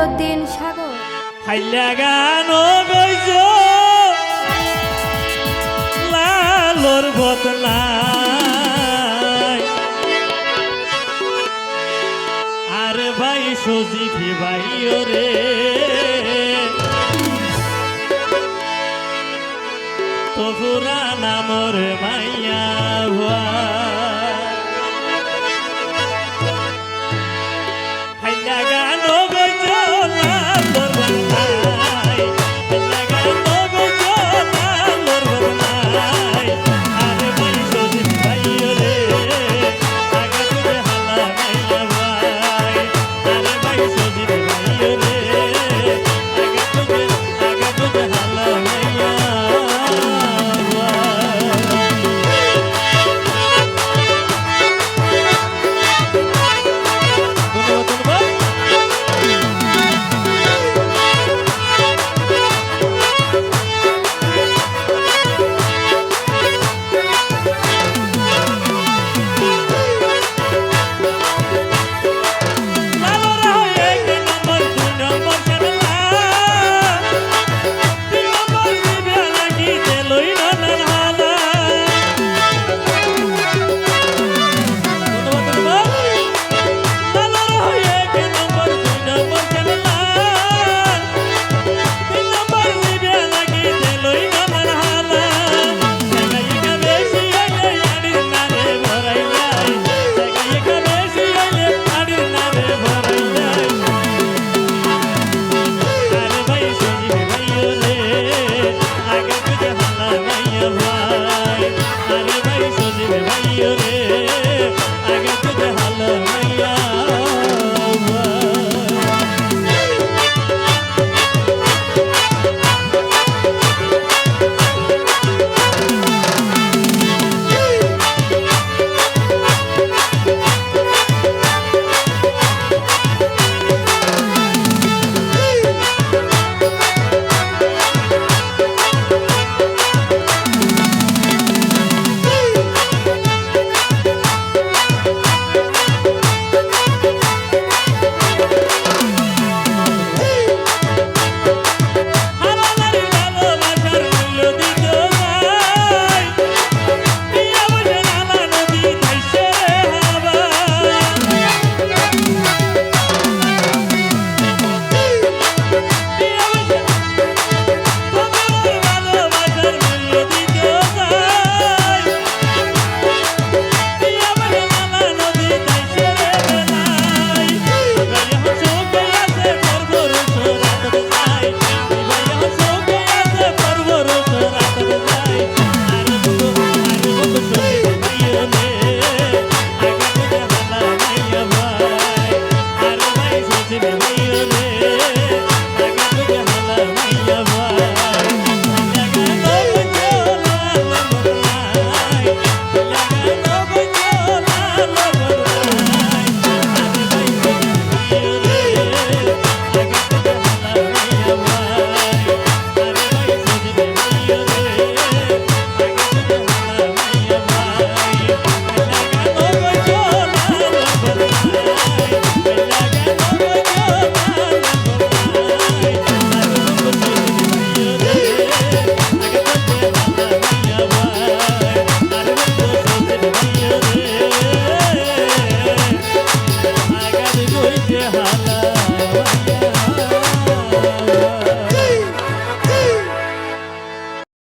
জলালুদ্দিন সাগর। হাইলা গানো গইজ। আর ভাই সজিভি ভাই রে তো নামর মাইয়া Yeah. হারা